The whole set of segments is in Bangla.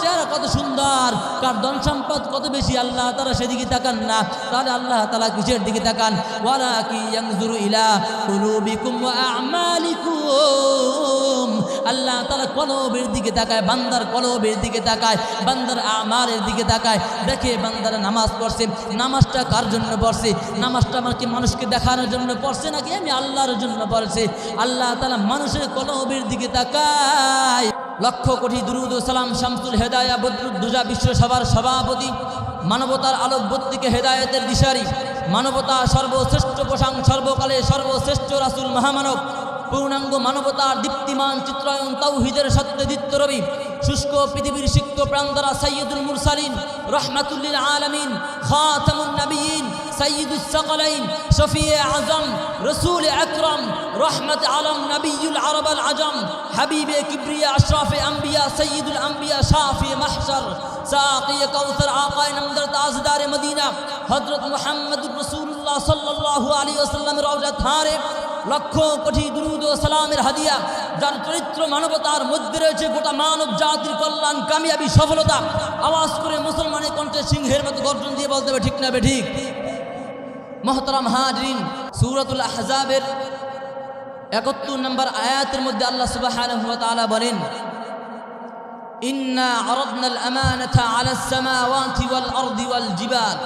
চেহারা কত সুন্দর, কার ধন সম্পদ কত বেশি, আল্লাহ তারা সেদিকে তাকান না তাহলে আল্লাহ তালা কিসের দিকে তাকান? ওয়ালা কি ইলা আল্লাহ তালা কলবের দিকে তাকায়, বান্দার কলবের দিকে তাকায়, বান্দার আমারের দিকে তাকায়। দেখে বান্দারা নামাজ পড়ছে, নামাজটা কার জন্য পড়ছে? নামাজটা আমাকে মানুষকে দেখানোর জন্য পড়ছে নাকি আমি আল্লাহর জন্য পড়ছে? আল্লাহ তালা মানুষের কলবের দিকে তাকায়। লক্ষ কোটি দুরুদ সালাম শামসুল হেদায়া বদরুদ্দুজা বিশ্বসভার সভাপতি, মানবতার আলোকবর্তীকে হেদায়তের দিশারি, মানবতা সর্বশ্রেষ্ঠ প্রসাং, সর্বকালে সর্বশ্রেষ্ঠ রাসুল মহামানব, পূর্ণাঙ্গ মানবতার দীপ্তিমান চিত্রায়ন তৌহিদের সত্যদিত্য রবি, শুষ্ক পৃথিবীর সিক্ত প্রান্তরা সৈয়দুল মুরসালিন রহমাতুল্লিল আলমিন খাতামুন সকলাইন শফিয়ে আজম, রসুল আকরম, রহমত আলম নবীল আরব আল আজম, হাবিবে কিবরিয়া, আশরাফে আম্বিয়া সৈয়দুল আম্বিয়া, শাফি মাহশর সাকি কৌসর আকায় নমদর, তাজদার মদিনা হজরত মোহাম্মদ রসুল্লাহ সাল্লাল্লাহু আলাইহি ওয়াসাল্লামের রওজা থারে লক্ষ কোটি দুরুদ ও সালামের হাদিয়া, যার চরিত্র মানবতার মধ্যে রয়েছে, গোটা মানব জাতির কল্যাণ, কামিয়াবি সফলতা। আওয়াজ করে মুসলমানের কণ্ঠে সিংহের মতো গর্জন দিয়ে বলতে হবে, ঠিক না বে ঠিক? মহতরাম হাজরিন সুরতুল আহজাবের একাত্তর নম্বর আয়াতের মধ্যে আল্লাহ সুবহানাহু ওয়া তাআলা বলেন إنا عرضنا الأمانة على السماوات والأرض والجبال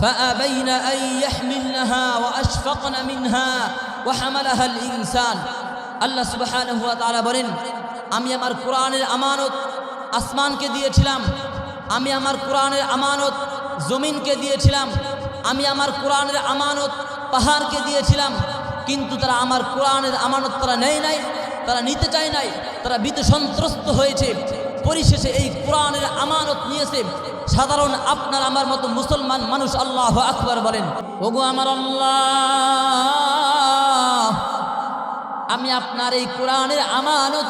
فأبين أن يحملنها وأشفقن منها وحملها الإنسان আল্লাহ সুবহানাহু ওয়া তাআলা বলেন আমি আমার কোরআনের আমানত আসমানকে দিয়েছিলাম আমি আমার কোরআনের আমানত জমিনকে দিয়েছিলাম আমি আমার কোরআনের আমানত পাহাড়কে দিয়েছিলাম, কিন্তু তারা আমার কোরআনের আমানত তারা নেয় নাই, তারা নিতে চায় নাই, তারা ভীত সন্ত্রস্ত হয়েছে। পরিশেষে এই কোরআনের আমানত নিয়েছে। সাধারণ আপনার আমার মতো মুসলমান মানুষ আল্লাহ আকবর বলেন, ওগো আমার আল্লাহ, আমি আপনার এই কোরআনের আমানত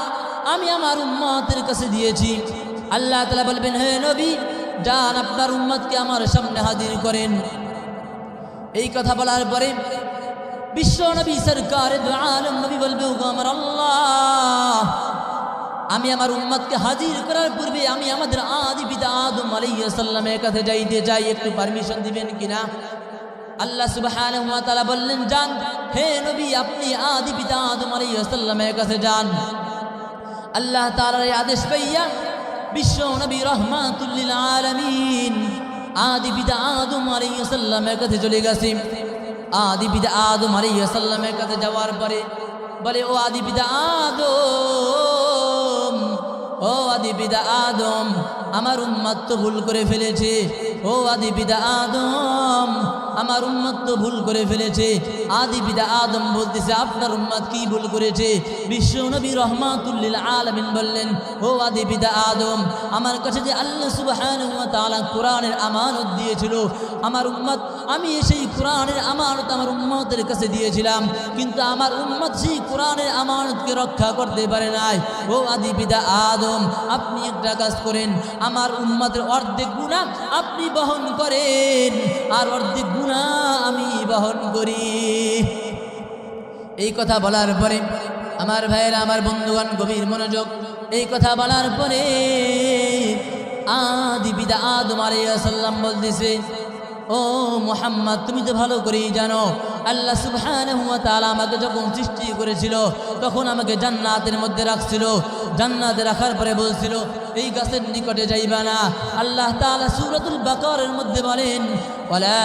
আমি আমার উম্মতের কাছে দিয়েছি। আল্লাহ তালা বলবেন, হে নবী, যান আপনার উম্মতকে আমার সামনে হাজির করেন। এই কথা বলার পরে বিশ্ব নবী সরকার বলবে আমার আল্লাহ, আমি আমার উম্মতকে হাজির করার পূর্বে আমি আমাদের আদি পিতা আদম আলাইসাল্লামের কাছে যাইতে চাই, একটু পারমিশন দিবেন কিনা আল্লাহ সুবহানাহু ওয়া তাআলা বললেন যান হে নবী, আপনি আদি পিতা আদম আলাইহিসসালামের কাছে যান। আল্লাহ তাআলার এই আদেশ পাইয়া বিশ্ব নবী রহমাতুল লিল আলামিন আদি পিতা আদম আলাইসাল্লামের কাছে চলে গেছে। আদি পিতা আদম আলাইসাল্লামের কাছে যাওয়ার পরে বলে, ও আদি পিতা আদম, ও আদি পিতা আদম, আমার উম্মত তো ভুল করে ফেলেছে। ও আদি পিতা আদম আমার উম্মত তো ভুল করে ফেলেছে। আদি পিতা আদম বলতেছে, আপনার উম্মত কি ভুল করেছে? বিশ্ব নবী রহমাতুল্লিল আলমিন বললেন, ও আদি পিতা আদম, আমার কাছে যে আল্লাহ সুবহানাহু ওয়া তাআলা কোরআনের আমানত দিয়েছিল, আমার উম্মত, আমি সেই কোরআনের আমানত আমার উম্মতের কাছে দিয়েছিলাম, কিন্তু আমার উম্মত সেই কোরআনের আমানতকে রক্ষা করতে পারে নাই। ও আদি পিতা আদম, আপনি একটা কাজ করেন, আমার উম্মতের অর্ধেক গুণা আপনি বহন করেন, আর অর্ধেক গুণা আমি বহন করি। এই কথা বলার পরে আমার ভাইয়েরা, আমার বন্ধুগণ, গভীর মনোযোগ, এই কথা বলার পরে আদি পিতা আদম আলাইসাল্লাম বলতেছে, ও মোহাম্মদ, তুমি তো ভালো করেই জানো, আল্লাহ তাআলা আমাকে যখন সৃষ্টি করেছিল, তখন আমাকে জান্নাতের মধ্যে রাখছিল। জান্নাতে রাখার পরে বলছিল, এই গাছের নিকটে যাইবা না। আল্লাহ তাআলা সুরতুল বাকারের মধ্যে বলেন, ওয়ালা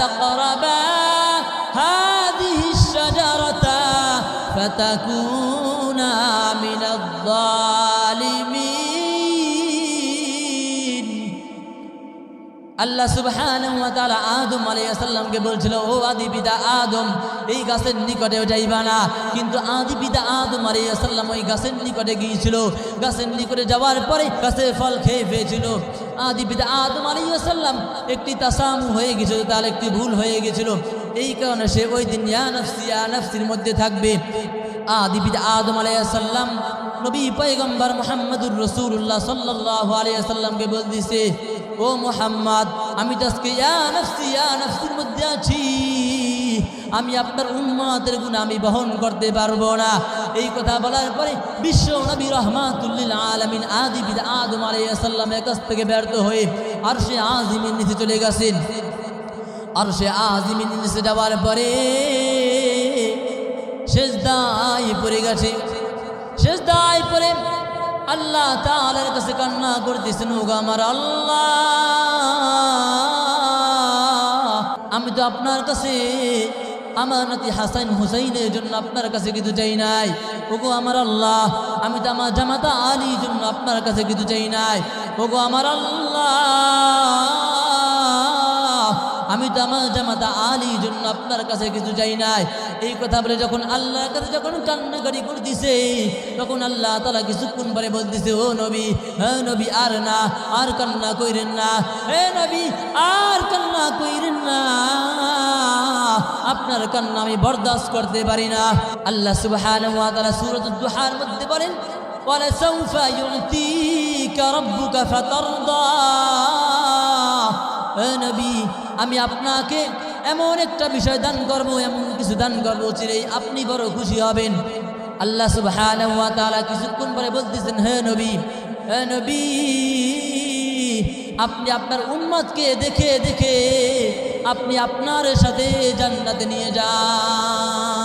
তাকরাবা হাদিহি শাজারাতা ফাতাকুনা মিনাদ জালিমিন আল্লাহ তাআলা আদম আলাইহিস সালামকে বলছিল, ও আদি পিতা আদম, এই গাছের নিকটে যাইবা না। কিন্তু আদি পিতা আদম আলাইহিস সালাম ওই গাছের নিকটে গিয়েছিল। গাছের নিকটে যাওয়ার পরে গাছের ফল খেয়ে পেয়েছিল আদি পিতা আদম আলাইহিস সালাম একটি তাসামু হয়ে গেছিল তার একটি ভুল হয়ে গেছিল এই কারণে সে ওই দিন, ইয়া নফসি, ইয়া নফসির মধ্যে থাকবে। আদি পিতা আদম আলাইহিস সালাম নবী পয়গম্বর মুহাম্মদুর রাসূলুল্লাহ সাল্লাল্লাহু আলাইহি সাল্লামকে বলতেছে ও মোহাম্মদ, আমি তো আজকে ইয়া নফসি, ইয়া মধ্যে আছি। আমি আপনার উম্মাতের গুণ আমি বহন করতে পারব না। এই কথা বলার পরে বিশ্ব নবী রহমাতুল্লিল আলমিন আদি বিদ আদম আলাইসাল্লামের কাছ থেকে ব্যর্থ হয়ে আর সে আজিমিন নিচে চলে গেছেন। আর সে আজিমিন নিচে যাওয়ার পরে শেষ দায় পড়ে গেছে। শেষ দায় পরে আল্লাহ তাআলার কাছে কান্না করতেছেন, ওগো আমার আল্লাহ, আমি তো আপনার কাছে, আমার নাতি হাসান হুসাইনের জন্য আপনার কাছে কিছু চাই নাই। ওগো আমার আল্লাহ, আমি তো আমার জামাতা আলীর জন্য আপনার কাছে কিছু চাই নাই। ওগো আমার আল্লাহ, আমি তো আমার জামাতা আলীর জন্য আপনার কাছে কিছু চাই নাই। এই কথা বলে যখন আল্লাহর কাছে যখন কান্নাকারি করতেছে, তখন আল্লাহ তারা কিছুক্ষণ পরে বলতেছে, ও নবী হ্যাঁ নবী, আর না, আর কান্না কইরেন না। হে নবী, আর কান্না কইরেন না। আপনার কান্না আমি বরদাস্ত করতে পারি না। আল্লাহ সুবহান ওয়া দুহার মধ্যে বলেন হে নবী, আমি আপনাকে এমন একটা বিষয় দান করব, এমন কিছু দান করব, চিরেই আপনি বড় খুশি হবেন। আল্লাহ সুবাহ কিছুক্ষণ পরে বলতেছেন, হে নবী হে নবী, আপনি আপনার উম্মতকে দেখে দেখে আপনি আপনার সাথে জান্নাতে নিয়ে যান।